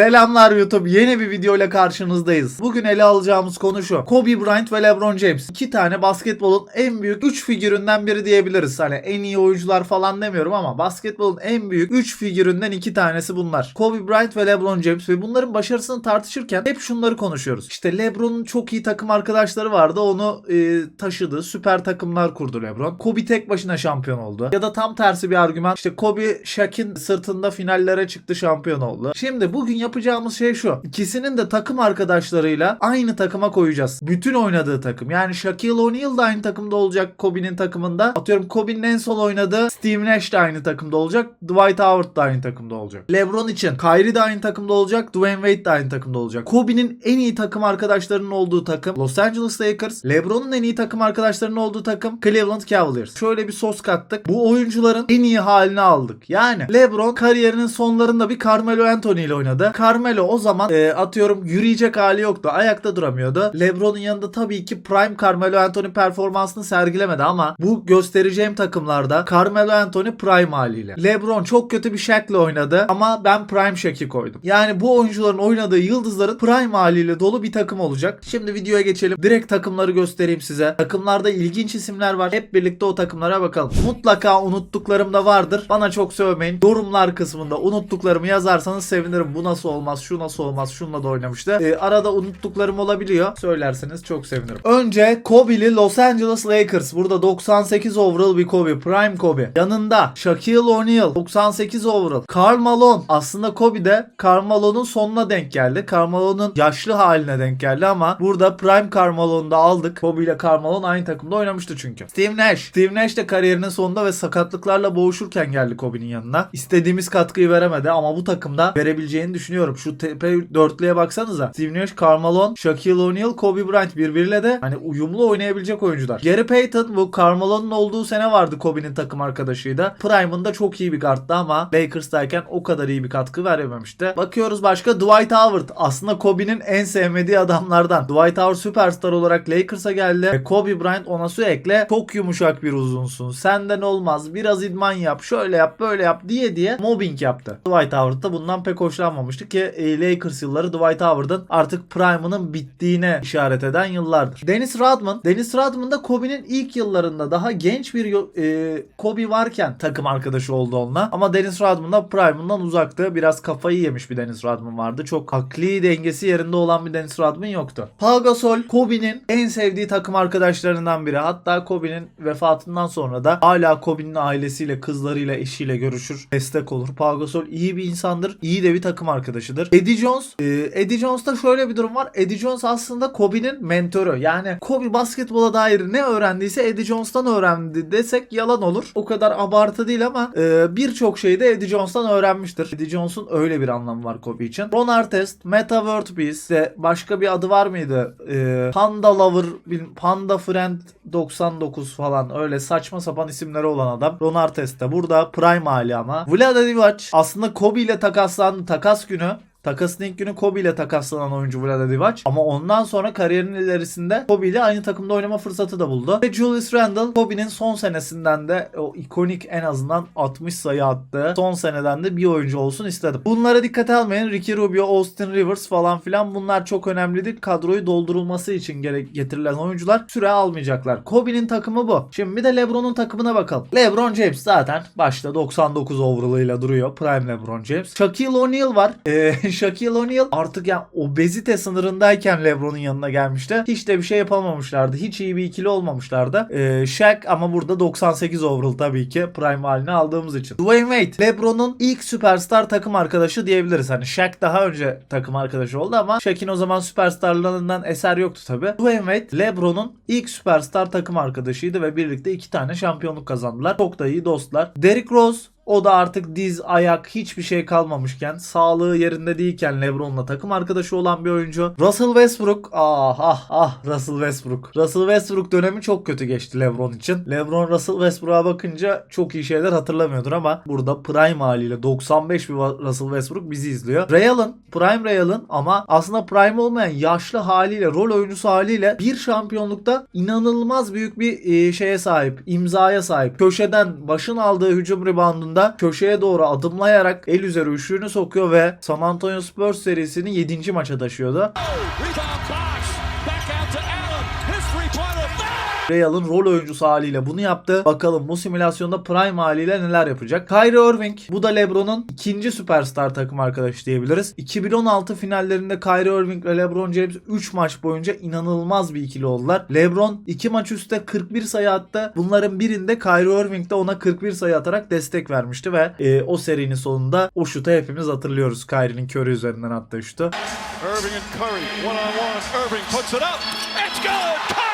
Selamlar YouTube. Yeni bir video ile karşınızdayız. Bugün ele alacağımız konu şu. Kobe Bryant ve LeBron James. İki tane basketbolun en büyük 3 figüründen biri diyebiliriz. Hani en iyi oyuncular falan demiyorum ama basketbolun en büyük 3 figüründen iki tanesi bunlar. Kobe Bryant ve LeBron James ve bunların başarısını tartışırken hep şunları konuşuyoruz. İşte LeBron'un çok iyi takım arkadaşları vardı. Onu e, taşıdı. Süper takımlar kurdu LeBron. Kobe tek başına şampiyon oldu. Ya da tam tersi bir argüman. İşte Kobe Shaq'in sırtında finallere çıktı şampiyon oldu. Şimdi bugün yapacağımız şey şu. İkisinin de takım arkadaşlarıyla aynı takıma koyacağız. Bütün oynadığı takım. Yani Shaquille O'Neal da aynı takımda olacak Kobe'nin takımında. Atıyorum Kobe'nin en son oynadığı Steve Nash de aynı takımda olacak. Dwight Howard da aynı takımda olacak. LeBron için Kyrie de aynı takımda olacak. Dwayne Wade de aynı takımda olacak. Kobe'nin en iyi takım arkadaşlarının olduğu takım Los Angeles Lakers. LeBron'un en iyi takım arkadaşlarının olduğu takım Cleveland Cavaliers. Şöyle bir sos kattık. Bu oyuncuların en iyi halini aldık. Yani LeBron kariyerinin sonlarında bir Carmelo Anthony ile oynadı. Carmelo o zaman e, atıyorum yürüyecek hali yoktu. Ayakta duramıyordu. LeBron'un yanında tabii ki prime Carmelo Anthony performansını sergilemedi ama bu göstereceğim takımlarda Carmelo Anthony prime haliyle. LeBron çok kötü bir Shaq'le oynadı ama ben prime Shaq'i koydum. Yani bu oyuncuların oynadığı yıldızların prime haliyle dolu bir takım olacak. Şimdi videoya geçelim. Direkt takımları göstereyim size. Takımlarda ilginç isimler var. Hep birlikte o takımlara bakalım. Mutlaka unuttuklarım da vardır. Bana çok sövmeyin. Yorumlar kısmında unuttuklarımı yazarsanız sevinirim. Bu nasıl olmaz, şu nasıl olmaz, şununla da oynamıştı. Ee, arada unuttuklarım olabiliyor. Söylerseniz çok sevinirim. Önce Kobe'li Los Angeles Lakers. Burada 98 overall bir Kobe. Prime Kobe. Yanında Shaquille O'Neal 98 overall. Karl Malone. Aslında Kobe de Karl Malone'un sonuna denk geldi. Karl Malone'un yaşlı haline denk geldi ama burada Prime Karl Malone'u da aldık. Kobe ile Karl Malone aynı takımda oynamıştı çünkü. Steve Nash. Steve Nash de kariyerinin sonunda ve sakatlıklarla boğuşurken geldi Kobe'nin yanına. İstediğimiz katkıyı veremedi ama bu takımda verebileceğini düşünüyorum. Şu tepe dörtlüye baksanıza. Steve Nash, Karl Malone, Shaquille O'Neal, Kobe Bryant birbiriyle de hani uyumlu oynayabilecek oyuncular. Gary Payton bu Karl Malone'un olduğu sene vardı Kobe'nin takım arkadaşıydı. Prime'ında çok iyi bir karttı ama Lakers'tayken o kadar iyi bir katkı verememişti. Bakıyoruz başka Dwight Howard. Aslında Kobe'nin en sevmediği adamlardan. Dwight Howard süperstar olarak Lakers'a geldi ve Kobe Bryant ona sürekli çok yumuşak bir uzunsun. Senden olmaz. Biraz idman yap. Şöyle yap, böyle yap diye diye mobbing yaptı. Dwight Howard da bundan pek hoşlanmamıştı ki e, Lakers yılları Dwight Howard'ın artık prime'ının bittiğine işaret eden yıllardır. Dennis Rodman. Dennis Rodman da Kobe'nin ilk yıllarında daha genç bir e, Kobe varken takım arkadaşı oldu onunla. Ama Dennis Rodman da prime'ından uzaktı. Biraz kafayı yemiş bir Dennis Rodman vardı. Çok akli dengesi yerinde olan bir Dennis Rodman yoktu. Pau Gasol Kobe'nin en sevdiği takım arkadaşlarından biri. Hatta Kobe'nin vefatından sonra da hala Kobe'nin ailesiyle, kızlarıyla, eşiyle görüşür, destek olur. Pau Gasol iyi bir insandır. iyi de bir takım arkadaşıdır. Eddie Jones, e, Eddie Jones'ta şöyle bir durum var. Eddie Jones aslında Kobe'nin mentoru. Yani Kobe basketbola dair ne öğrendiyse Eddie Jones'tan öğrendi desek yalan olur. O kadar abartı değil ama e, birçok şeyi de Eddie Jones'tan öğrenmiştir. Eddie Jones'un öyle bir anlamı var Kobe için. Ron Artest, Meta World Peace, de başka bir adı var mıydı? E, Panda Lover, Panda Friend 99 falan öyle saçma sapan isimleri olan adam. Ron Artest de burada prime hali ama. Vlada Divac aslında Kobe ile takaslandı. Takas günü günü Takasın ilk günü Kobe ile takaslanan oyuncu Vlada Divac. Ama ondan sonra kariyerinin ilerisinde Kobe ile aynı takımda oynama fırsatı da buldu. Ve Julius Randle Kobe'nin son senesinden de o ikonik en azından 60 sayı attığı son seneden de bir oyuncu olsun istedim. Bunlara dikkate almayın. Ricky Rubio, Austin Rivers falan filan bunlar çok önemlidir. Kadroyu doldurulması için gerek getirilen oyuncular süre almayacaklar. Kobe'nin takımı bu. Şimdi bir de LeBron'un takımına bakalım. LeBron James zaten başta 99 overall'ıyla duruyor. Prime LeBron James. Shaquille O'Neal var. Ee, Shaquille O'Neal artık yani obezite sınırındayken LeBron'un yanına gelmişti. Hiç de bir şey yapamamışlardı. Hiç iyi bir ikili olmamışlardı. Ee, Shaq ama burada 98 overall tabii ki prime haline aldığımız için. Dwayne Wade LeBron'un ilk süperstar takım arkadaşı diyebiliriz. Hani Shaq daha önce takım arkadaşı oldu ama Shaq'in o zaman süperstarlarından eser yoktu tabii. Dwayne Wade LeBron'un ilk süperstar takım arkadaşıydı ve birlikte iki tane şampiyonluk kazandılar. Çok da iyi dostlar. Derrick Rose o da artık diz, ayak hiçbir şey kalmamışken, sağlığı yerinde değilken LeBron'la takım arkadaşı olan bir oyuncu. Russell Westbrook, ah ah ah Russell Westbrook. Russell Westbrook dönemi çok kötü geçti LeBron için. LeBron Russell Westbrook'a bakınca çok iyi şeyler hatırlamıyordur ama burada prime haliyle 95 bir Russell Westbrook bizi izliyor. Ray Allen, prime Ray Allen ama aslında prime olmayan yaşlı haliyle, rol oyuncusu haliyle bir şampiyonlukta inanılmaz büyük bir e, şeye sahip, imzaya sahip. Köşeden başın aldığı hücum reboundunda anda köşeye doğru adımlayarak el üzeri üçlüğünü sokuyor ve San Antonio Spurs serisini 7. maça taşıyordu. Rebound Real'ın rol oyuncusu haliyle bunu yaptı. Bakalım bu simülasyonda Prime haliyle neler yapacak. Kyrie Irving bu da LeBron'un ikinci süperstar takım arkadaşı diyebiliriz. 2016 finallerinde Kyrie Irving ve LeBron James 3 maç boyunca inanılmaz bir ikili oldular. LeBron 2 maç üstte 41 sayı attı. Bunların birinde Kyrie Irving de ona 41 sayı atarak destek vermişti ve e, o serinin sonunda o şutu hepimiz hatırlıyoruz. Kyrie'nin körü üzerinden attığı şutu. Irving and Curry. One on one. Irving puts it up. It's good. Kyrie.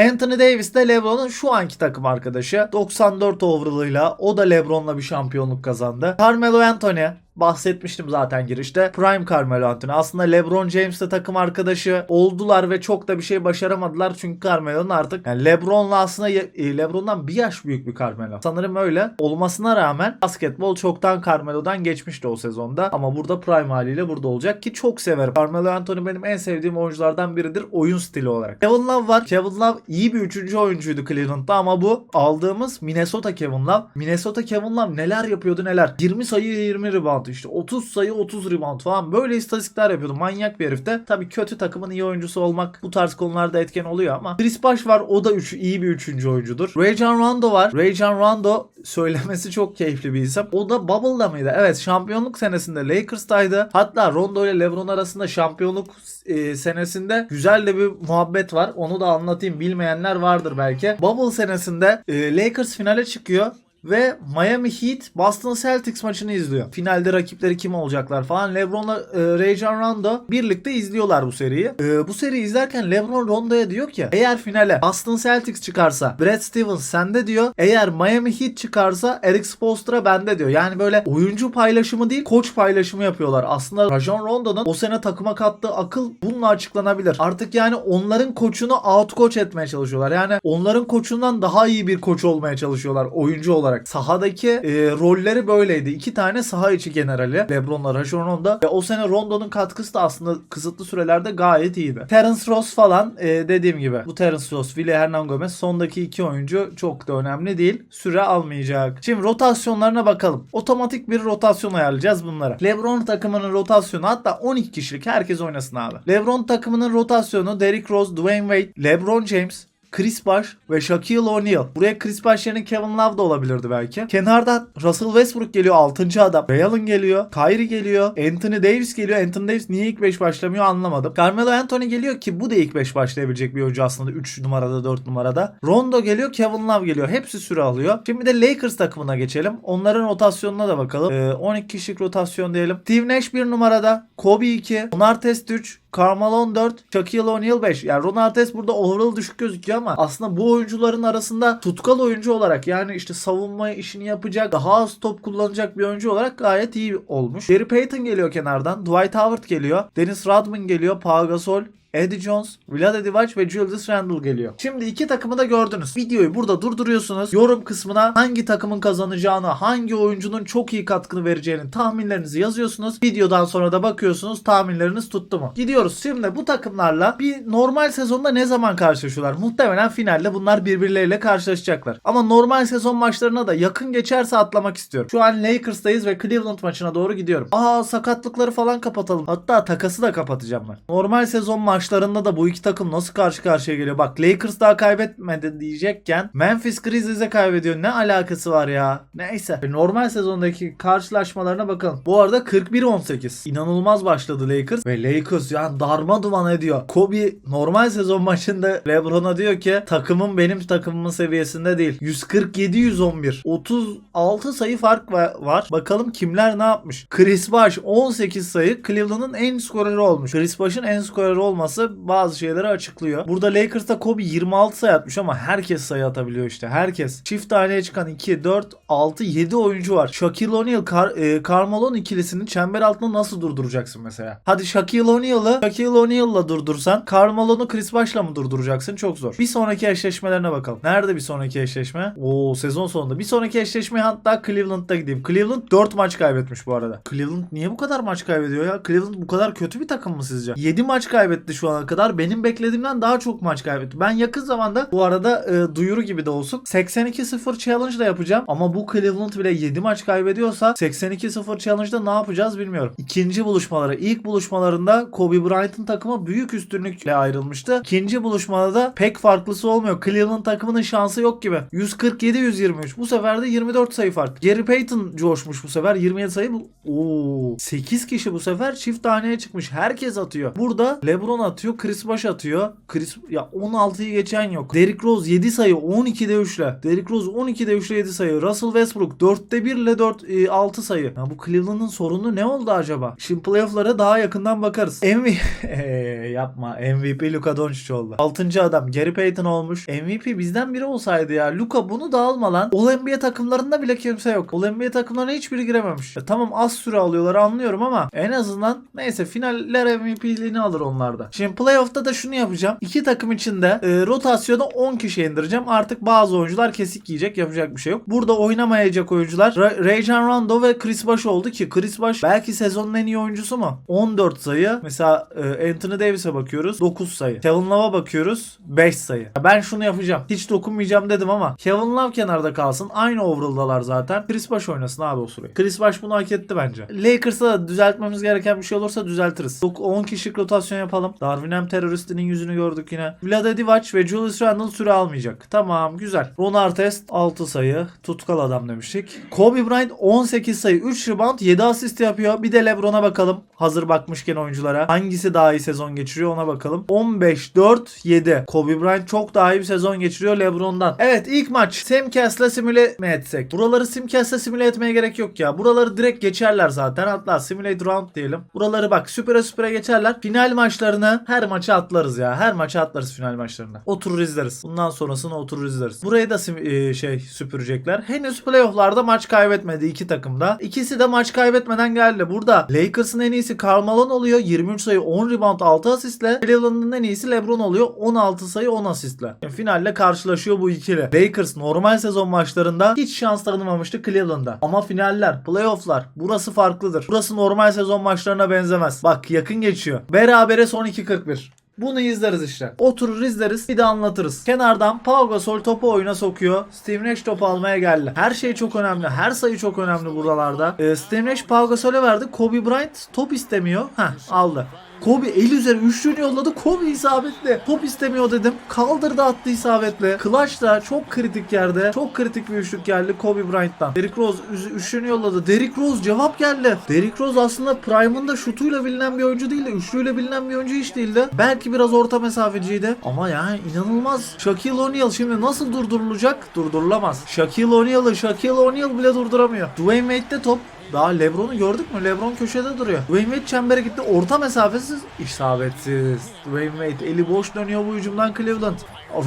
Anthony Davis de LeBron'un şu anki takım arkadaşı. 94 overall'ıyla o da LeBron'la bir şampiyonluk kazandı. Carmelo Anthony bahsetmiştim zaten girişte. Prime Carmelo Anthony. Aslında LeBron James de takım arkadaşı oldular ve çok da bir şey başaramadılar. Çünkü Carmelo'nun artık yani LeBron'la aslında e, LeBron'dan bir yaş büyük bir Carmelo. Sanırım öyle. Olmasına rağmen basketbol çoktan Carmelo'dan geçmişti o sezonda. Ama burada Prime haliyle burada olacak ki çok severim. Carmelo Anthony benim en sevdiğim oyunculardan biridir oyun stili olarak. Kevin Love var. Kevin Love iyi bir üçüncü oyuncuydu Cleveland'da ama bu aldığımız Minnesota Kevin Love. Minnesota Kevin Love neler yapıyordu neler. 20 sayı 20 rebound işte 30 sayı 30 rebound falan böyle istatistikler yapıyordu. Manyak bir herifte. Tabii kötü takımın iyi oyuncusu olmak bu tarz konularda etken oluyor ama Chris Bosh var o da üç, iyi bir üçüncü oyuncudur. Rajon Rondo var. Rajon Rondo söylemesi çok keyifli bir isim. O da Bubble'da mıydı? Evet şampiyonluk senesinde Lakers'taydı. Hatta Rondo ile LeBron arasında şampiyonluk e, senesinde güzel de bir muhabbet var. Onu da anlatayım. Bilmeyenler vardır belki. Bubble senesinde e, Lakers finale çıkıyor ve Miami Heat Boston Celtics maçını izliyor. Finalde rakipleri kim olacaklar falan. LeBron'la e, Rajon Rondo birlikte izliyorlar bu seriyi. E, bu seriyi izlerken LeBron Rondo'ya diyor ki eğer finale Boston Celtics çıkarsa Brad Stevens sende diyor. Eğer Miami Heat çıkarsa Eric Spoelstra bende diyor. Yani böyle oyuncu paylaşımı değil koç paylaşımı yapıyorlar. Aslında Rajon Rondo'nun o sene takıma kattığı akıl bununla açıklanabilir. Artık yani onların koçunu out coach etmeye çalışıyorlar. Yani onların koçundan daha iyi bir koç olmaya çalışıyorlar oyuncu olarak. Sahadaki e, rolleri böyleydi. İki tane saha içi generali LeBron'la Rajon Rondo ve o sene Rondo'nun katkısı da aslında kısıtlı sürelerde gayet iyiydi. Terence Ross falan e, dediğim gibi bu Terence Ross, Willie Hernan Gomez sondaki iki oyuncu çok da önemli değil. Süre almayacak. Şimdi rotasyonlarına bakalım. Otomatik bir rotasyon ayarlayacağız bunlara. LeBron takımının rotasyonu hatta 12 kişilik herkes oynasın abi. LeBron takımının rotasyonu Derrick Rose, Dwayne Wade, LeBron James, Chris Bosh ve Shaquille O'Neal. Buraya Chris Bosh yerine Kevin Love da olabilirdi belki. Kenarda Russell Westbrook geliyor 6. adam. Ray geliyor. Kyrie geliyor. Anthony Davis geliyor. Anthony Davis niye ilk 5 başlamıyor anlamadım. Carmelo Anthony geliyor ki bu da ilk 5 başlayabilecek bir oyuncu aslında 3 numarada 4 numarada. Rondo geliyor. Kevin Love geliyor. Hepsi süre alıyor. Şimdi de Lakers takımına geçelim. Onların rotasyonuna da bakalım. Ee, 12 kişilik rotasyon diyelim. Steve Nash 1 numarada. Kobe 2. Ron Artest 3. Carmelo 4, Shaquille O'Neal 5. Yani Ron burada overall düşük gözüküyor ama aslında bu oyuncuların arasında tutkal oyuncu olarak yani işte savunma işini yapacak, daha az top kullanacak bir oyuncu olarak gayet iyi olmuş. Gary Payton geliyor kenardan. Dwight Howard geliyor. Dennis Rodman geliyor. Pau Gasol, Eddie Jones, Vlade Divac ve Julius Randle geliyor. Şimdi iki takımı da gördünüz. Videoyu burada durduruyorsunuz. Yorum kısmına hangi takımın kazanacağını, hangi oyuncunun çok iyi katkını vereceğini tahminlerinizi yazıyorsunuz. Videodan sonra da bakıyorsunuz tahminleriniz tuttu mu? Gidiyoruz. Şimdi bu takımlarla bir normal sezonda ne zaman karşılaşıyorlar? Muhtemelen finalde bunlar birbirleriyle karşılaşacaklar. Ama normal sezon maçlarına da yakın geçerse atlamak istiyorum. Şu an Lakers'tayız ve Cleveland maçına doğru gidiyorum. Aa sakatlıkları falan kapatalım. Hatta takası da kapatacağım ben. Normal sezon maçlarında da bu iki takım nasıl karşı karşıya geliyor? Bak Lakers daha kaybetmedi diyecekken Memphis Grizzlies'e kaybediyor. Ne alakası var ya? Neyse. Normal sezondaki karşılaşmalarına bakalım. Bu arada 41-18. İnanılmaz başladı Lakers. Ve Lakers yani darma duman ediyor. Kobe normal sezon maçında LeBron'a diyor ki takımım benim takımımın seviyesinde değil. 147-111. 36 sayı fark va- var. Bakalım kimler ne yapmış. Chris Bosh 18 sayı Cleveland'ın en skoreri olmuş. Chris Bosh'ın en skoreri olması bazı şeyleri açıklıyor. Burada Lakers'ta Kobe 26 sayı atmış ama herkes sayı atabiliyor işte. Herkes. Çift taneye çıkan 2, 4, 6, 7 oyuncu var. Shaquille O'Neal, Car e, Carmelo ikilisini çember altında nasıl durduracaksın mesela? Hadi Shaquille O'Neal'ı Shaquille O'Neal'la durdursan Carmelo'nu Chris Bosh'la mı durduracaksın? Çok zor. Bir sonraki eşleşmelerine bakalım. Nerede bir sonraki eşleşme? Oo sezon sonunda. Bir sonraki eşleşme hatta Cleveland'da gideyim. Cleveland 4 maç kaybetmiş bu arada. Cleveland niye bu kadar maç kaybediyor ya? Cleveland bu kadar kötü bir takım mı sizce? 7 maç kaybetti şu ana kadar. Benim beklediğimden daha çok maç kaybetti. Ben yakın zamanda bu arada e, duyuru gibi de olsun 82-0 challenge da yapacağım. Ama bu Cleveland bile 7 maç kaybediyorsa 82-0 challenge'da ne yapacağız bilmiyorum. İkinci buluşmaları ilk buluşmalarında Kobe Bryant'ın takımı büyük üstünlükle ayrılmıştı. İkinci buluşmada da pek farklısı olmuyor. Cleveland takımının şansı yok gibi. 147-123. Bu sefer de 24 sayı fark. Gary Payton coşmuş bu sefer. 27 sayı. Oo. 8 kişi bu sefer çift taneye çıkmış. Herkes atıyor. Burada LeBron atıyor. Chris Bosh atıyor. Chris ya 16'yı geçen yok. Derrick Rose 7 sayı 12'de 3'le. Derrick Rose 12'de 3'le 7 sayı. Russell Westbrook 4'te 1 ile 4 e, 6 sayı. Ya bu Cleveland'ın sorunu ne oldu acaba? Şimdi playoff'lara daha yakından bakarız. MVP yapma. MVP Luka Doncic oldu. 6. adam Gary Payton olmuş. MVP bizden biri olsaydı ya. Luka bunu da alma lan. All NBA takımlarında bile kimse yok. All NBA takımlarına hiçbiri girememiş. Ya tamam az süre alıyorlar anlıyorum ama en azından neyse finaller MVP'liğini alır onlarda. Şimdi playoff'ta da şunu yapacağım. İki takım içinde e, rotasyonu 10 kişi indireceğim. Artık bazı oyuncular kesik yiyecek. Yapacak bir şey yok. Burada oynamayacak oyuncular Ra- Rajon Rondo ve Chris Bosh oldu ki Chris Bosh belki sezonun en iyi oyuncusu mu? 14 sayı. Mesela e, Anthony Davis'e bakıyoruz. 9 sayı. Kevin Love'a bakıyoruz. 5 sayı. Ben şunu yapacağım. Hiç dokunmayacağım dedim ama Kevin Love kenarda kalsın. Aynı overall'dalar zaten. Chris Bosh oynasın abi o süreyi. Chris Bosh bunu hak etti bence. Lakers'a düzeltmemiz gereken bir şey olursa düzeltiriz. Dok- 10 kişilik rotasyon yapalım. Darwin Ham teröristinin yüzünü gördük yine. Vlade Divac ve Julius Randle süre almayacak. Tamam güzel. Ron Artest 6 sayı. Tutkal adam demiştik. Kobe Bryant 18 sayı. 3 rebound 7 asist yapıyor. Bir de Lebron'a bakalım. Hazır bakmışken oyunculara. Hangisi daha iyi sezon geçiriyor ona bakalım. 15 4 7. Kobe Bryant çok daha iyi bir sezon geçiriyor Lebron'dan. Evet ilk maç Simcast'la simüle mi etsek? Buraları Simcast'la simüle etmeye gerek yok ya. Buraları direkt geçerler zaten. Hatta simulate round diyelim. Buraları bak süpere süpere geçerler. Final maçlarını her maça atlarız ya. Her maça atlarız final maçlarına. Oturur izleriz. Bundan sonrasını oturur izleriz. Burayı da e, şey süpürecekler. Henüz playofflarda maç kaybetmedi iki takım da. İkisi de maç kaybetmeden geldi. Burada Lakers'ın en iyisi Karl Malone oluyor. 23 sayı 10 rebound 6 asistle. Cleveland'ın en iyisi LeBron oluyor. 16 sayı 10 asistle. Yani finalle karşılaşıyor bu ikili. Lakers normal sezon maçlarında hiç şans tanımamıştı Cleveland'a. Ama finaller, playofflar burası farklıdır. Burası normal sezon maçlarına benzemez. Bak yakın geçiyor. Berabere son 2.41. Bunu izleriz işte. Oturur izleriz bir de anlatırız. Kenardan Pau Gasol topu oyuna sokuyor. Nash topu almaya geldi. Her şey çok önemli. Her sayı çok önemli buralarda. Ee, Steve Nash Pau Gasol'e verdi. Kobe Bryant top istemiyor. Heh aldı. Kobe el üzeri üçlüğünü yolladı. Kobe isabetli. Top istemiyor dedim. Kaldırdı attı isabetle. Clutch da çok kritik yerde. Çok kritik bir üçlük geldi Kobe Bryant'tan. Derrick Rose üçlüğünü yolladı. Derrick Rose cevap geldi. Derrick Rose aslında Prime'ında şutuyla bilinen bir oyuncu değildi. Üçlüyle bilinen bir oyuncu hiç değildi. Belki biraz orta mesafeciydi. Ama yani inanılmaz. Shaquille O'Neal şimdi nasıl durdurulacak? Durdurulamaz. Shaquille O'Neal'ı Shaquille O'Neal bile durduramıyor. Dwayne Wade'de top daha Lebron'u gördük mü? Lebron köşede duruyor. Dwayne Wade çembere gitti. Orta mesafesiz. isabetsiz. Dwayne Wade eli boş dönüyor bu hücumdan Cleveland.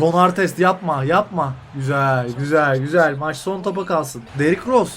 Ron Artest yapma yapma. Güzel güzel güzel. Maç son topa kalsın. Derrick Rose.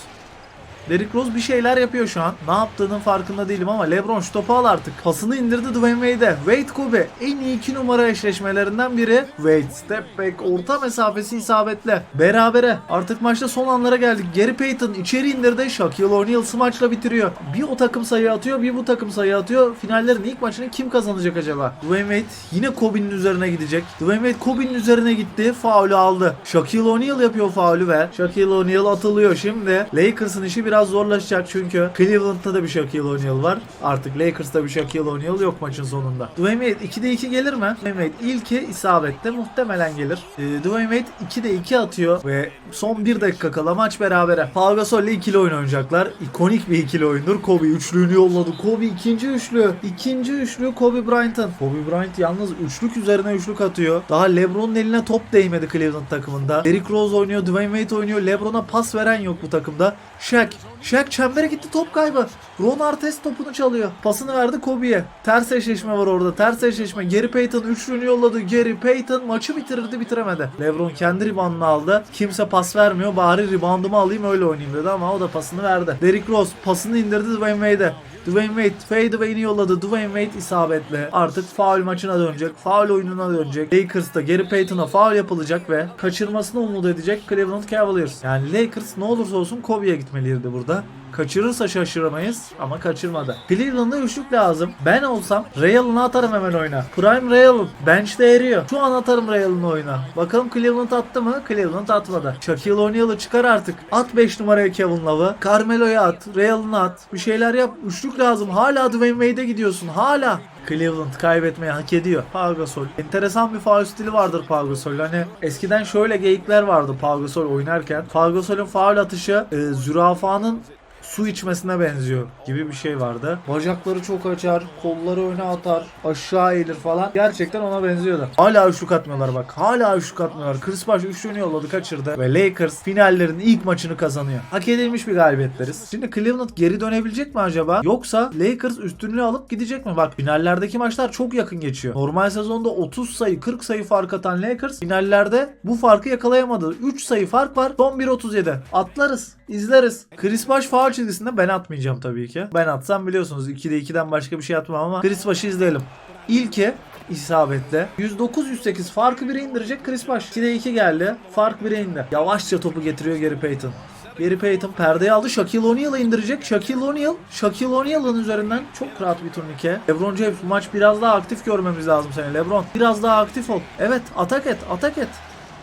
Derrick Rose bir şeyler yapıyor şu an. Ne yaptığının farkında değilim ama LeBron şu topu al artık. Pasını indirdi Dwayne Wade'e. Wade Kobe en iyi iki numara eşleşmelerinden biri. Wade step back orta mesafesi isabetle. Berabere. Artık maçta son anlara geldik. Gary Payton içeri indirdi. Shaquille O'Neal smaçla bitiriyor. Bir o takım sayı atıyor bir bu takım sayı atıyor. Finallerin ilk maçını kim kazanacak acaba? Dwayne Wade yine Kobe'nin üzerine gidecek. Dwayne Wade Kobe'nin üzerine gitti. Faulü aldı. Shaquille O'Neal yapıyor faulü ve Shaquille O'Neal atılıyor. Şimdi Lakers'ın işi biraz zorlaşacak çünkü Cleveland'da da bir Shaquille O'Neal var. Artık Lakers'ta bir Shaquille O'Neal yok maçın sonunda. Dwayne Wade 2'de 2 gelir mi? Dwayne Wade ilki isabette muhtemelen gelir. Ee, Dwayne Wade 2'de 2 atıyor ve son 1 dakika kala maç berabere. Paul Gasol ile ikili oyun oynayacaklar. İkonik bir ikili oyundur. Kobe üçlüğünü yolladı. Kobe ikinci üçlü. İkinci üçlü Kobe Bryant'ın. Kobe Bryant yalnız üçlük üzerine üçlük atıyor. Daha LeBron'un eline top değmedi Cleveland takımında. Derrick Rose oynuyor, Dwayne Wade oynuyor. LeBron'a pas veren yok bu takımda. Shaq. Shaq çembere gitti top kaybı. Ron Artest topunu çalıyor. Pasını verdi Kobe'ye. Ters eşleşme var orada. Ters eşleşme. Gary Payton üçlüğünü yolladı. Gary Payton maçı bitirirdi bitiremedi. LeBron kendi reboundunu aldı. Kimse pas vermiyor. Bari reboundumu alayım öyle oynayayım dedi ama o da pasını verdi. Derrick Rose pasını indirdi Dwayne Wade'e. Dwayne Wade fadeaway'ini yolladı. Dwayne Wade isabetli. Artık faul maçına dönecek. Faul oyununa dönecek. Lakers'ta Gary Payton'a faul yapılacak ve kaçırmasını umut edecek Cleveland Cavaliers. Yani Lakers ne olursa olsun Kobe'ye gitmeliydi burada. Kaçırırsa şaşıramayız ama kaçırmadı. Cleveland'a üçlük lazım. Ben olsam Ray Allen'ı atarım hemen oyuna. Prime Allen. Bench'te eriyor. Şu an atarım Ray Allen'ı oyuna. Bakalım Cleveland attı mı? Cleveland atmadı. Shaquille O'Neal'ı çıkar artık. At 5 numaraya Kevin Love'ı. Carmelo'ya at. Ray Allen'ı at. Bir şeyler yap. Üçlük lazım. Hala Dwayne Wade'e gidiyorsun. Hala. Cleveland kaybetmeyi hak ediyor. Pau Gasol. Enteresan bir faul stili vardır Pau Gasol. Hani eskiden şöyle geyikler vardı Pau Gasol oynarken. Pau Gasol'ün faul atışı e, zürafanın su içmesine benziyor gibi bir şey vardı. Bacakları çok açar, kolları öne atar, aşağı eğilir falan. Gerçekten ona benziyordu. Hala üçlük atmıyorlar bak. Hala üçlük atmıyorlar. Chris Bosh üçlüğünü yolladı, kaçırdı. Ve Lakers finallerin ilk maçını kazanıyor. Hak edilmiş bir galibiyetleriz. Şimdi Cleveland geri dönebilecek mi acaba? Yoksa Lakers üstünlüğü alıp gidecek mi? Bak finallerdeki maçlar çok yakın geçiyor. Normal sezonda 30 sayı, 40 sayı fark atan Lakers finallerde bu farkı yakalayamadı. 3 sayı fark var. Son 1.37. Atlarız. izleriz. Chris Bosh faul çizgisinde ben atmayacağım tabii ki. Ben atsam biliyorsunuz 2'de 2'den başka bir şey atmam ama Chris Bosh'ı izleyelim. İlki isabetle 109-108 farkı 1'e indirecek Chris Bosh. 2'de 2 geldi. Fark 1'e indi. Yavaşça topu getiriyor Gary Payton. Gary Payton perdeye aldı. Shaquille O'Neal'ı indirecek. Shaquille O'Neal, Shaquille O'Neal'ın üzerinden çok rahat bir turnike. LeBron James maç biraz daha aktif görmemiz lazım seni. LeBron biraz daha aktif ol. Evet atak et, atak et.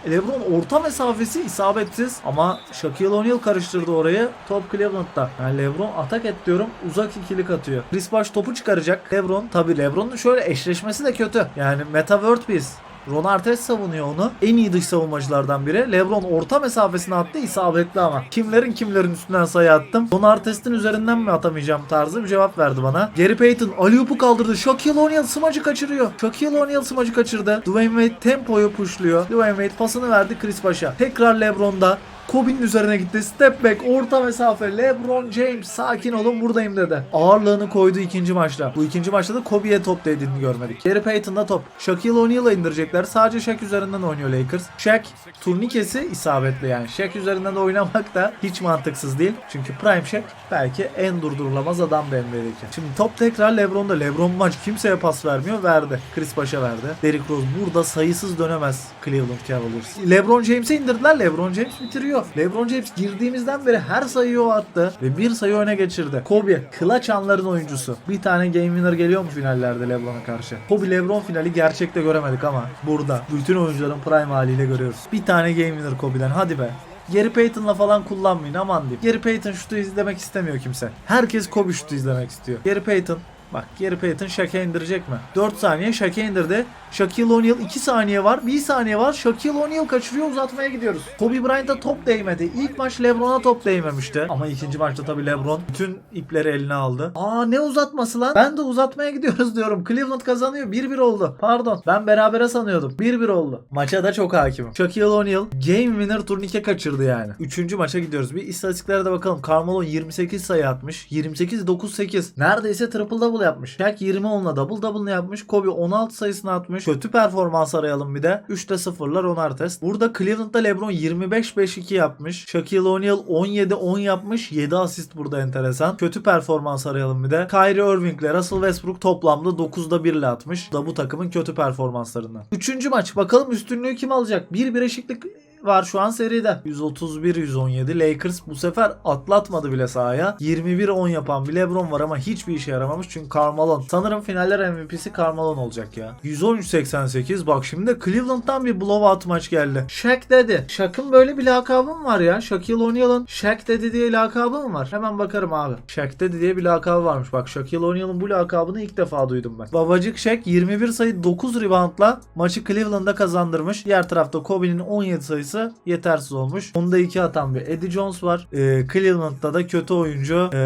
LeBron orta mesafesi isabetsiz ama Shaquille O'Neal karıştırdı orayı. Top Cleveland'da. Yani LeBron atak et diyorum uzak ikilik atıyor. Chris Bosh topu çıkaracak. LeBron tabi LeBron'un şöyle eşleşmesi de kötü. Yani Meta World Peace. Ron Artest savunuyor onu. En iyi dış savunmacılardan biri. LeBron orta mesafesine attı isabetli ama. Kimlerin kimlerin üstünden sayı attım. Ron Artest'in üzerinden mi atamayacağım tarzı bir cevap verdi bana. Gary Payton alley kaldırdı. Shaquille O'Neal smacı kaçırıyor. Shaquille O'Neal smacı kaçırdı. Dwayne Wade tempoyu pushluyor. Dwayne Wade pasını verdi Chris Bosh'a. Tekrar LeBron'da. Kobe'nin üzerine gitti. Step back, orta mesafe. LeBron James sakin olun buradayım dedi. Ağırlığını koydu ikinci maçta. Bu ikinci maçta da Kobe'ye top değdiğini görmedik. Gary Payton'da top. Shaquille O'Neal'a indirecekler. Sadece Shaq üzerinden oynuyor Lakers. Shaq turnikesi isabetli yani. Shaq üzerinden de oynamak da hiç mantıksız değil. Çünkü Prime Shaq belki en durdurulamaz adam da NBA'deki. Şimdi top tekrar LeBron'da. LeBron maç kimseye pas vermiyor. Verdi. Chris Bosh'a verdi. Derrick Rose burada sayısız dönemez Cleveland Cavaliers. LeBron James'e indirdiler. LeBron James bitiriyor. LeBron James girdiğimizden beri her sayıyı o attı ve bir sayı öne geçirdi. Kobe clutch anların oyuncusu. Bir tane game winner geliyor mu finallerde LeBron'a karşı? Kobe LeBron finali gerçekte göremedik ama burada bütün oyuncuların prime haliyle görüyoruz. Bir tane game winner Kobe'den hadi be. Gary Payton'la falan kullanmayın aman diyeyim. Gary Payton şutu izlemek istemiyor kimse. Herkes Kobe şutu izlemek istiyor. Gary Payton Bak Gary Payton Shaq'e indirecek mi? 4 saniye Shaq'e indirdi. Shaquille O'Neal 2 saniye var. 1 saniye var. Shaquille O'Neal kaçırıyor uzatmaya gidiyoruz. Kobe Bryant'a top değmedi. İlk maç LeBron'a top değmemişti. Ama ikinci maçta tabii LeBron bütün ipleri eline aldı. Aa ne uzatması lan? Ben de uzatmaya gidiyoruz diyorum. Cleveland kazanıyor. 1-1 oldu. Pardon. Ben berabere sanıyordum. 1-1 oldu. Maça da çok hakimim. Shaquille O'Neal game winner turnike kaçırdı yani. Üçüncü maça gidiyoruz. Bir istatistiklere de bakalım. Carmelo 28 sayı atmış. 28-9-8. Neredeyse triple double yapmış. Shaq 20 onunla double double yapmış. Kobe 16 sayısını atmış. Kötü performans arayalım bir de. 3'te 0'lar onar test. Burada Cleveland'da LeBron 25-5-2 yapmış. Shaquille O'Neal 17-10 yapmış. 7 asist burada enteresan. Kötü performans arayalım bir de. Kyrie Irving ile Russell Westbrook toplamda 9'da 1 ile atmış. Da bu takımın kötü performanslarından. Üçüncü maç. Bakalım üstünlüğü kim alacak? Bir bir eşitlik var şu an seride. 131-117. Lakers bu sefer atlatmadı bile sahaya. 21-10 yapan bir LeBron var ama hiçbir işe yaramamış çünkü Carmelo. Sanırım finaller MVP'si Carmelo olacak ya. 113-88. Bak şimdi de Cleveland'dan bir blowout maç geldi. Shaq dedi. Shaq'ın böyle bir lakabı mı var ya? Shaquille O'Neal'ın Shaq dedi diye lakabı mı var? Hemen bakarım abi. Shaq dedi diye bir lakabı varmış. Bak Shaquille O'Neal'ın bu lakabını ilk defa duydum ben. Babacık Shaq 21 sayı 9 reboundla maçı Cleveland'a kazandırmış. Diğer tarafta Kobe'nin 17 sayısı yetersiz olmuş. Onda 2 atan bir Eddie Jones var. Ee, Cleveland'da da kötü oyuncu ee,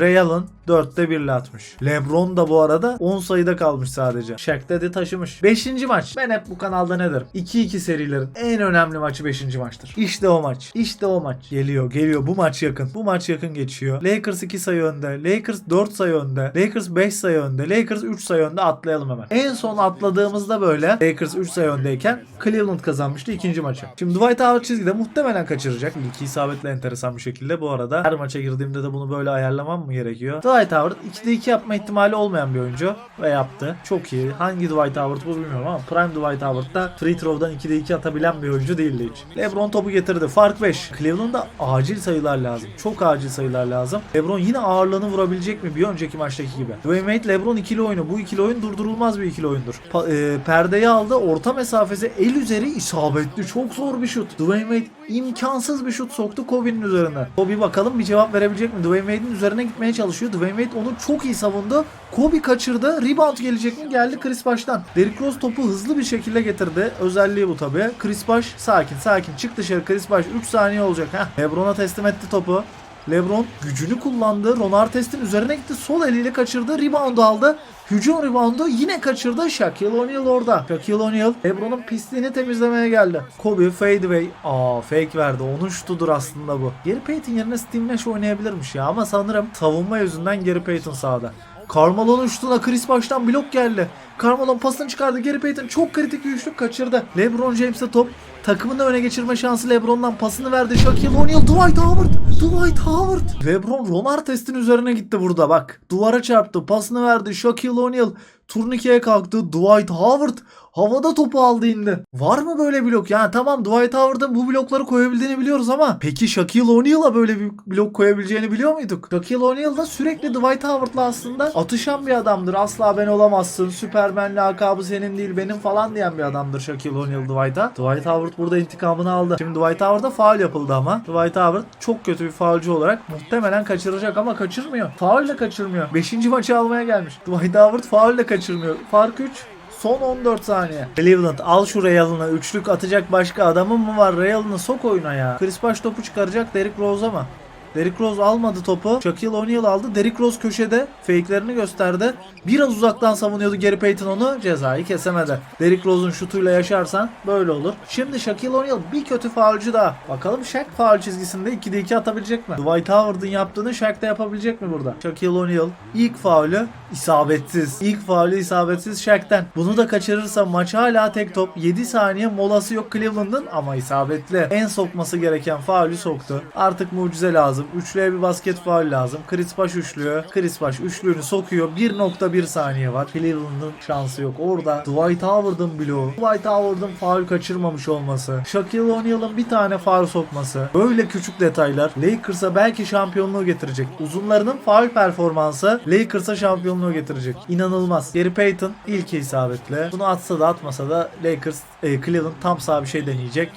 Ray Allen 4'te 1'le atmış. LeBron da bu arada 10 sayıda kalmış sadece. Shaq dedi taşımış. 5. maç. Ben hep bu kanalda ne derim? 2-2 serilerin en önemli maçı 5. maçtır. İşte o maç. İşte o maç. Geliyor geliyor. Bu maç yakın. Bu maç yakın geçiyor. Lakers 2 sayı önde. Lakers 4 sayı önde. Lakers 5 sayı önde. Lakers 3 sayı önde. Atlayalım hemen. En son atladığımızda böyle Lakers 3 sayı öndeyken Cleveland kazanmıştı ikinci maçı. Şimdi Şimdi Dwight Howard çizgide muhtemelen kaçıracak. İlki isabetle enteresan bir şekilde bu arada. Her maça girdiğimde de bunu böyle ayarlamam mı gerekiyor? Dwight Howard 2'de 2 yapma ihtimali olmayan bir oyuncu ve yaptı. Çok iyi. Hangi Dwight Howard bu bilmiyorum ama Prime Dwight Howard da free throw'dan 2'de 2 atabilen bir oyuncu değildi hiç. LeBron topu getirdi. Fark 5. Cleveland'da acil sayılar lazım. Çok acil sayılar lazım. LeBron yine ağırlığını vurabilecek mi bir önceki maçtaki gibi? Dwayne Wade LeBron ikili oyunu. Bu ikili oyun durdurulmaz bir ikili oyundur. Pa- e, perdeyi aldı. Orta mesafesi el üzeri isabetli. Çok zor bir şut. Dwayne Wade imkansız bir şut soktu Kobe'nin üzerine. Kobe bakalım bir cevap verebilecek mi? Dwayne Wade'in üzerine gitmeye çalışıyor. Dwayne Wade onu çok iyi savundu. Kobe kaçırdı. Rebound gelecek mi? Geldi Chris Bosh'tan. Derrick Rose topu hızlı bir şekilde getirdi. Özelliği bu tabi. Chris Bosh sakin sakin. Çık dışarı Chris Bosh. 3 saniye olacak. Heh. Lebron'a teslim etti topu. LeBron gücünü kullandı. Ron Artest'in üzerine gitti. Sol eliyle kaçırdı. Rebound aldı. Hücum reboundu yine kaçırdı. Shaquille O'Neal orada. Shaquille O'Neal LeBron'un pisliğini temizlemeye geldi. Kobe fadeaway. Aa fake verdi. Onun şutudur aslında bu. Gary Payton yerine Steve Nash oynayabilirmiş ya ama sanırım savunma yüzünden Gary Payton sağda. Carmelo'nun şutuna Chris Bosh'tan blok geldi. Carmelo pasını çıkardı. Gary Payton çok kritik bir üçlük kaçırdı. LeBron James'e top. Takımını öne geçirme şansı LeBron'dan pasını verdi. Shaquille O'Neal, Dwight Howard. Dwight Howard. LeBron Ron Artest'in üzerine gitti burada bak. Duvara çarptı. Pasını verdi. Shaquille O'Neal turnikeye kalktı. Dwight Howard havada topu aldı indi. Var mı böyle blok? Yani tamam Dwight Howard'ın bu blokları koyabildiğini biliyoruz ama peki Shaquille O'Neal'a böyle bir blok koyabileceğini biliyor muyduk? Shaquille O'Neal da sürekli Dwight Howard'la aslında atışan bir adamdır. Asla ben olamazsın. Superman lakabı senin değil benim falan diyen bir adamdır Shaquille O'Neal Dwight'a. Dwight Howard burada intikamını aldı. Şimdi Dwight Howard'a faul yapıldı ama. Dwight Howard çok kötü bir faulcu olarak muhtemelen kaçıracak ama kaçırmıyor. Faul de kaçırmıyor. 5. maçı almaya gelmiş. Dwight Howard faul de kaçırmıyor. Fark 3. Son 14 saniye. Cleveland al şu Real'ını. Üçlük atacak başka adamın mı var? Real'ını sok oyuna ya. Chris Bosh topu çıkaracak Derrick Rose'a mı? Derrick Rose almadı topu. Shaquille O'Neal aldı. Derrick Rose köşede fake'lerini gösterdi. Biraz uzaktan savunuyordu Gary Payton onu. Cezayı kesemedi. Derrick Rose'un şutuyla yaşarsan böyle olur. Şimdi Shaquille O'Neal bir kötü faulcu daha. Bakalım Shaq faul çizgisinde 2'de 2 atabilecek mi? Dwight Howard'ın yaptığını Shaq da yapabilecek mi burada? Shaquille O'Neal ilk faulü isabetsiz. İlk faulü isabetsiz Shaq'ten. Bunu da kaçırırsa maç hala tek top. 7 saniye molası yok Cleveland'ın ama isabetli. En sokması gereken faulü soktu. Artık mucize lazım. Üçlüye bir basket faul lazım. Chris Bosh üçlüyor. Chris Bosh üçlüğünü sokuyor. 1.1 saniye var. Cleveland'ın şansı yok. Orada Dwight Howard'ın bloğu. Dwight Howard'ın faul kaçırmamış olması. Shaquille O'Neal'ın bir tane faul sokması. Böyle küçük detaylar Lakers'a belki şampiyonluğu getirecek. Uzunlarının faul performansı Lakers'a şampiyonluğu getirecek. İnanılmaz. Gary Payton ilk isabetle. Bunu atsa da atmasa da Lakers, e, Cleveland tam sağ bir şey deneyecek.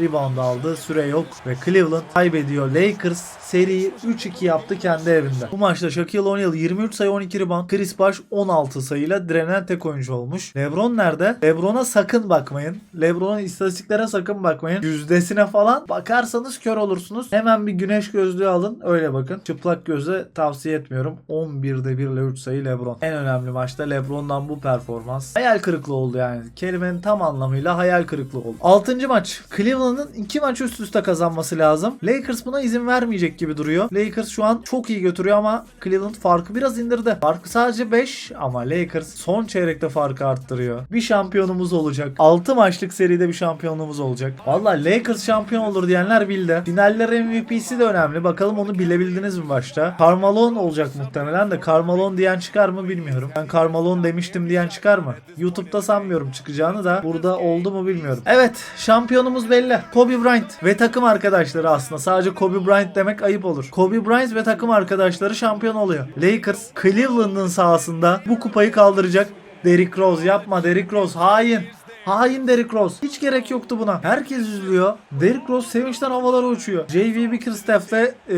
Rebound aldı. Süre yok. Ve Cleveland kaybediyor. Lakers seriyi 3-2 yaptı kendi evinde. Bu maçta Shaquille O'Neal 23 sayı 12 rebound. Chris Bosh 16 sayıyla direnen tek oyuncu olmuş. LeBron nerede? LeBron'a sakın bakmayın. LeBron'un istatistiklere sakın bakmayın. Yüzdesine falan bakarsanız kör olursunuz. Hemen bir güneş gözlüğü alın. Öyle bakın. Çıplak gözle tavsiye etmiyorum. 11'de 1 ile 3 sayı LeBron. En önemli maçta LeBron'dan bu performans. Hayal kırıklığı oldu yani. Kelimenin tam anlamıyla hayal kırıklığı oldu. 6. maç. Cleveland'ın 2 maç üst üste kazanması lazım. Lakers buna izin vermeyecek gibi duruyor. Lakers şu an çok iyi götürüyor ama Cleveland farkı biraz indirdi. Farkı sadece 5 ama Lakers son çeyrekte farkı arttırıyor. Bir şampiyonumuz olacak. 6 maçlık seride bir şampiyonluğumuz olacak. Valla Lakers şampiyon olur diyenler bildi. Finaller MVP'si de önemli. Bakalım onu bilebildiniz mi başta? Carmelo olacak muhtemelen de Carmelo diyen çıkar mı bilmiyorum. Ben Carmelo demiştim diyen çıkar mı? YouTube'da sanmıyorum çıkacağını da. Burada oldu mu bilmiyorum. Evet şampiyonumuz belli. Kobe Bryant ve takım arkadaşları aslında. Sadece Kobe Bryant demek ayıp olur. Kobe Bryant ve takım arkadaşları şampiyon oluyor. Lakers Cleveland'ın sahasında bu kupayı kaldıracak. Derrick Rose yapma Derrick Rose hain. Hain Derrick Rose. Hiç gerek yoktu buna. Herkes üzülüyor. Derrick Rose sevinçten havalara uçuyor. JV Bickerstaff'le e,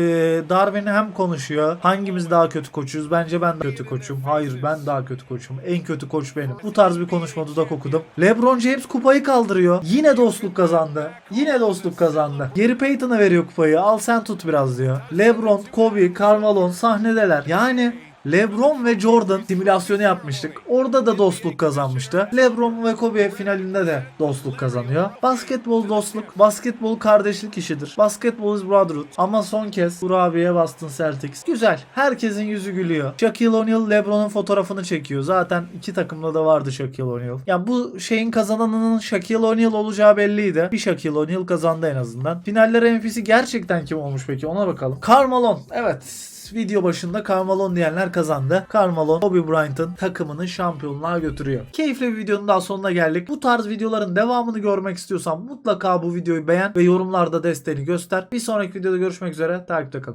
Darwin hem konuşuyor. Hangimiz daha kötü koçuyuz? Bence ben kötü koçum. Hayır ben daha kötü koçum. En kötü koç benim. Bu tarz bir konuşma dudak okudum. LeBron James kupayı kaldırıyor. Yine dostluk kazandı. Yine dostluk kazandı. Gary Payton'a veriyor kupayı. Al sen tut biraz diyor. LeBron, Kobe, Carmelo sahnedeler. Yani LeBron ve Jordan simülasyonu yapmıştık. Orada da dostluk kazanmıştı. LeBron ve Kobe finalinde de dostluk kazanıyor. Basketbol dostluk, basketbol kardeşlik işidir. Basketbol is brotherhood. Ama son kez Burak abiye bastın Celtics. Güzel. Herkesin yüzü gülüyor. Shaquille O'Neal LeBron'un fotoğrafını çekiyor. Zaten iki takımda da vardı Shaquille O'Neal. Yani bu şeyin kazananının Shaquille O'Neal olacağı belliydi. Bir Shaquille O'Neal kazandı en azından. Finallere MVP'si gerçekten kim olmuş peki ona bakalım. Carmelo. Evet video başında Carmelo diyenler kazandı. Carmelo Kobe Bryant'ın takımını şampiyonluğa götürüyor. Keyifli bir videonun daha sonuna geldik. Bu tarz videoların devamını görmek istiyorsan mutlaka bu videoyu beğen ve yorumlarda desteğini göster. Bir sonraki videoda görüşmek üzere. Takipte kalın.